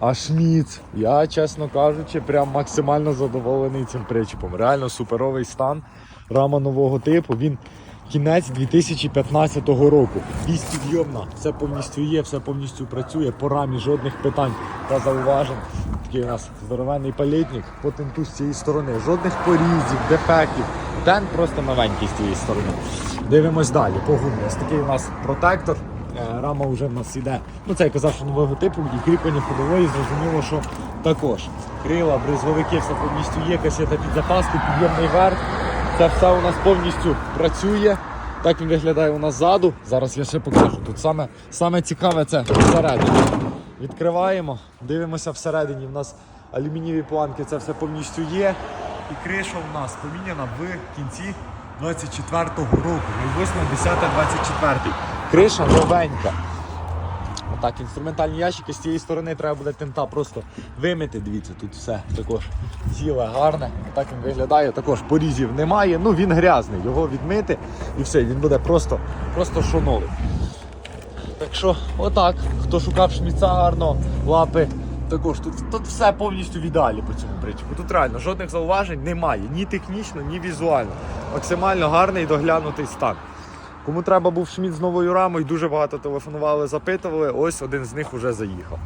А Шміц, я, чесно кажучи, прям максимально задоволений цим причепом. Реально суперовий стан. Рама нового типу. Він кінець 2015 року. Вісь підйомна, все повністю є, все повністю працює. По рамі жодних питань та зауважень. Такий у нас здоровенний палітник по тенту з цієї сторони. Жодних порізів, дефектів. Тент просто новенький з цієї сторони. Дивимось далі. По гумі. Ось такий у нас протектор. Е, Рама вже в нас йде. Ну це я казав, що нового типу і кріплення ходової, зрозуміло, що також. Крила, бризовики, все повністю є, касета під запаску, підйомний верх. Це все у нас повністю працює. Так він виглядає у нас ззаду. Зараз я ще покажу. Тут саме, саме цікаве це всередині. Відкриваємо, дивимося всередині. У нас алюмінієві планки, це все повністю є. І криша у нас поміняна в кінці 24-го року. 08, 10, 24. Криша новенька. Отак, інструментальні ящики з цієї сторони треба буде тента просто вимити. Дивіться, тут все також ціле, гарне. Так він виглядає. Також порізів немає. Ну він грязний. Його відмити і все, він буде просто, просто що. Так що, отак, хто шукав шміца гарно, лапи. Також тут, тут все повністю в ідеалі по цьому причепу. Тут реально жодних зауважень немає, ні технічно, ні візуально. Максимально гарний доглянутий стан. Кому треба був шміт з новою рамою, дуже багато телефонували, запитували. Ось один з них уже заїхав.